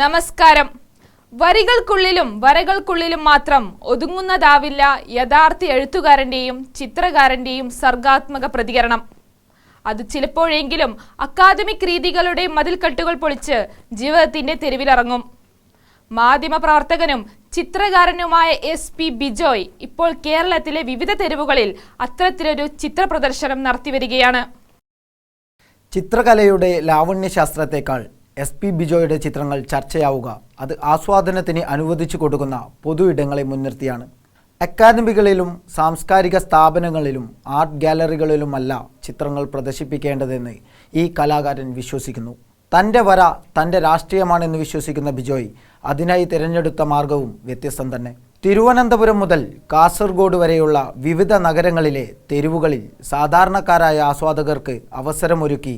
നമസ്കാരം. വരികൾക്കുള്ളിലും വരകൾക്കുള്ളിലും മാത്രം ഒതുങ്ങുന്നതാവില്ല യഥാർത്ഥ എഴുത്തുകാരന്റെയും ചിത്രകാരന്റെയും സർഗാത്മക പ്രതികരണം. അത് ചിലപ്പോഴെങ്കിലും അക്കാദമിക് രീതികളുടെ മതിൽക്കെട്ടുകൾ പൊളിച്ച് ജീവിതത്തിന്റെ തെരുവിലിറങ്ങും. മാധ്യമപ്രവർത്തകനും ചിത്രകാരനുമായ എസ് പി ബിജോയ് ഇപ്പോൾ കേരളത്തിലെ വിവിധ തെരുവുകളിൽ അത്തരത്തിലൊരു ചിത്ര പ്രദർശനം നടത്തിവരികയാണ്. ചിത്രകലയുടെ ലാവണ്യശാസ്ത്രത്തെക്കാൾ എസ് പി ബിജോയുടെ ചിത്രങ്ങൾ ചർച്ചയാവുക. അത് ആസ്വാദനത്തിന് അനുവദിച്ചു കൊടുക്കുന്ന പൊതു ഇടങ്ങളെ മുൻനിർത്തിയാണ്. അക്കാദമികളിലും സാംസ്കാരിക സ്ഥാപനങ്ങളിലും ആർട്ട് ഗാലറികളിലുമല്ല ചിത്രങ്ങൾ പ്രദർശിപ്പിക്കേണ്ടതെന്ന് ഈ കലാകാരൻ വിശ്വസിക്കുന്നു. തന്റെ വര തന്റെ രാഷ്ട്രീയമാണെന്ന് വിശ്വസിക്കുന്ന ബിജോയ് അതിനായി തിരഞ്ഞെടുത്ത മാർഗവും വ്യത്യസ്തം തന്നെ. തിരുവനന്തപുരം മുതൽ കാസർഗോഡ് വരെയുള്ള വിവിധ നഗരങ്ങളിലെ തെരുവുകളിൽ സാധാരണക്കാരായ ആസ്വാദകർക്ക് അവസരമൊരുക്കി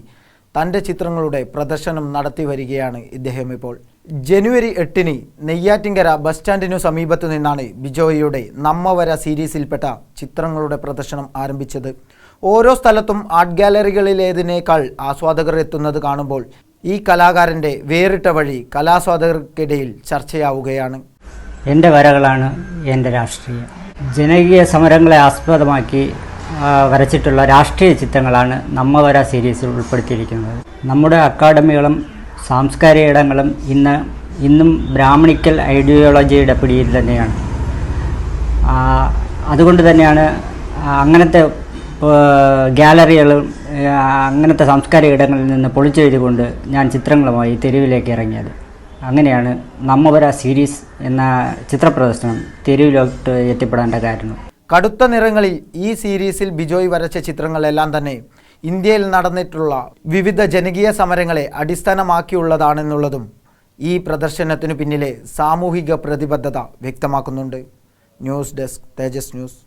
തന്റെ ചിത്രങ്ങളുടെ പ്രദർശനം നടത്തി വരികയാണ് ഇദ്ദേഹം ഇപ്പോൾ. ജനുവരി എട്ടിന് നെയ്യാറ്റിങ്കര ബസ് സ്റ്റാൻഡിനു സമീപത്തു നിന്നാണ് ബിജോയിയുടെ നമ്മവര സീരീസിൽപ്പെട്ട ചിത്രങ്ങളുടെ പ്രദർശനം ആരംഭിച്ചത്. ഓരോ സ്ഥലത്തും ആർട്ട് ഗാലറികളിലേതിനേക്കാൾ ആസ്വാദകർ എത്തുന്നത് കാണുമ്പോൾ ഈ കലാകാരന്റെ വേറിട്ട വഴി കലാസ്വാദകർക്കിടയിൽ ചർച്ചയാവുകയാണ്. എന്റെ വരകളാണ് എന്റെ രാഷ്ട്രീയം. ജനകീയ സമരങ്ങളെ ആസ്പദമാക്കി വരച്ചിട്ടുള്ള രാഷ്ട്രീയ ചിത്രങ്ങളാണ് നമ്മ വര സീരീസിൽ ഉൾപ്പെടുത്തിയിരിക്കുന്നത്. നമ്മുടെ അക്കാഡമികളും സാംസ്കാരിക ഇടങ്ങളും ഇന്ന് ഇന്നും ബ്രാഹ്മണിക്കൽ ഐഡിയോളജിയുടെ പിടിയിൽ തന്നെയാണ്. അതുകൊണ്ട് തന്നെയാണ് അങ്ങനത്തെ ഗാലറികളും അങ്ങനത്തെ സാംസ്കാരിക ഇടങ്ങളിൽ നിന്ന് പൊളിച്ചെഴുതുകൊണ്ട് ഞാൻ ചിത്രങ്ങളുമായി തെരുവിലേക്ക് ഇറങ്ങിയത്. അങ്ങനെയാണ് നമ്മവര സീരീസ് എന്ന ചിത്രപ്രദർശനം തെരുവിലോട്ട് എത്തിപ്പെടേണ്ട കാരണം. കടുത്ത നിറങ്ങളിൽ ഈ സീരീസിൽ ബിജോയ് വരച്ച ചിത്രങ്ങളെല്ലാം തന്നെ ഇന്ത്യയിൽ നടന്നിട്ടുള്ള വിവിധ ജനകീയ സമരങ്ങളെ അടിസ്ഥാനമാക്കിയുള്ളതാണെന്നുള്ളതും ഈ പ്രദർശനത്തിനു പിന്നിലെ സാമൂഹിക പ്രതിബദ്ധത വ്യക്തമാക്കുന്നുണ്ട്. News desk Thejas news.